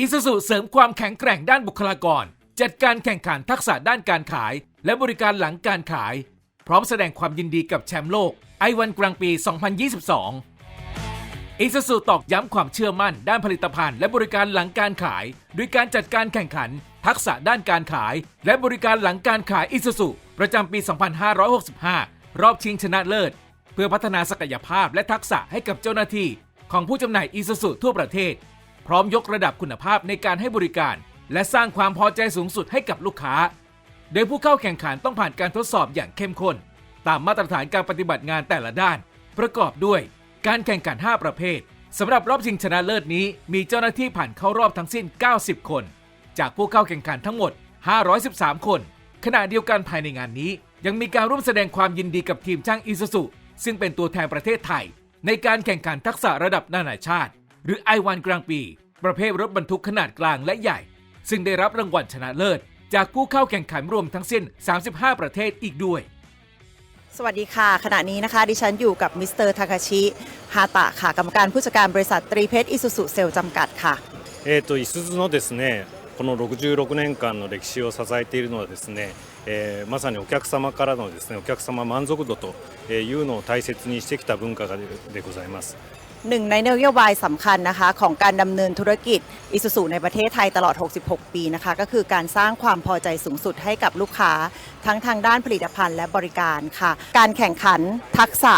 อิซูซุเสริมความแข็งแกร่งด้านบุคลากร จัดการแข่งขันทักษะด้านการขาย และบริการหลังการขาย พร้อมแสดงความยินดีกับแชมป์โลกไอวันกลางปี 2022 อิซูซุตอกย้ำความเชื่อมั่น ด้านผลิตภัณฑ์และบริการหลังการขาย ด้วยการจัดการแข่งขัน ทักษะด้านการขาย และบริการหลังการขายอิซูซุประจำปี 2565 รอบชิงชนะเลิศ เพื่อพัฒนาศักยภาพและทักษะให้กับเจ้าหน้าที่ของผู้จำหน่ายอิซูซุทั่วประเทศ ร้อมยกระดับคุณภาพในการให้บริการ และสร้างความพอใจสูงสุดให้กับลูกค้า โดยผู้เข้าแข่งขันต้องผ่านการทดสอบอย่างเข้มข้น ตามมาตรฐานการปฏิบัติงานแต่ละด้าน ประกอบด้วยการแข่งขัน 5 ประเภทสำหรับรอบชิงชนะเลิศนี้ มีเจ้าหน้าที่ผ่านเข้ารอบทั้งสิ้น 90 คน จากผู้เข้าแข่งขันทั้งหมด 513 คน ขณะเดียวกันภายในงานนี้ ยังมีการร่วมแสดงความยินดีกับทีมช่างอิซูซุซึ่งเป็นตัวแทนประเทศไทย ในการแข่งขันทักษะระดับนานาชาติ หรือไอวันกลางปี ประเภทรถบรรทุกขนาดกลางและใหญ่ ซึ่งได้รับรางวัลชนะเลิศ จากผู้เข้าแข่งขันรวมทั้งสิ้น 35 ประเทศอีกด้วย สวัสดีค่ะ ขณะนี้นะคะ ดิฉันอยู่กับมิสเตอร์ทาคาชิฮาตะค่ะ กรรมการผู้จัดการบริษัทตรีเพชรอิสุสุเซลจำกัดค่ะ えー、といすゞのですねこの66年間の歴史を支えているのはですね、えーまさにお客様からのですねお客様満足度というのを大切にしてきた文化がででございます。 หนึ่งในนโยบายสำคัญนะคะของการดำเนินธุรกิจอิสุสุในประเทศไทยตลอด 66 ปีนะคะ ก็คือการสร้างความพอใจสูงสุดให้กับลูกค้า ทั้งทางด้านผลิตภัณฑ์และบริการค่ะ การแข่งขันทักษะ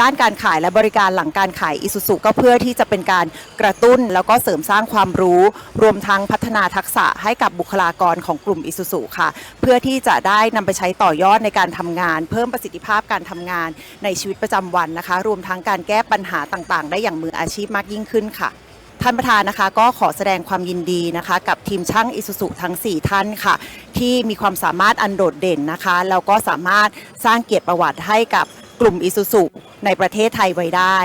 ด้านการขายและบริการหลังการขายอิสุสุก็เพื่อที่จะเป็นการกระตุ้นแล้วก็เสริมสร้างความรู้ รวมทั้งพัฒนาทักษะให้กับบุคลากรของกลุ่มอิสุสุค่ะ เพื่อที่จะได้นำไปใช้ต่อยอดในการทำงาน เพิ่มประสิทธิภาพการทำงานในชีวิตประจำวันนะคะ รวมทั้งการแก้ปัญหาต่างๆ ได้อย่างมืออาชีพมากยิ่งขึ้นค่ะท่านประธานนะคะก็ขอแสดงความยินดีนะคะกับทีมช่างอิสุสุทั้ง 4 ท่านค่ะ ที่มีความสามารถอันโดดเด่นนะคะแล้วก็สามารถสร้างเกียรติประวัติให้กับ กลุ่มอิสุสุในประเทศไทยไว้ได้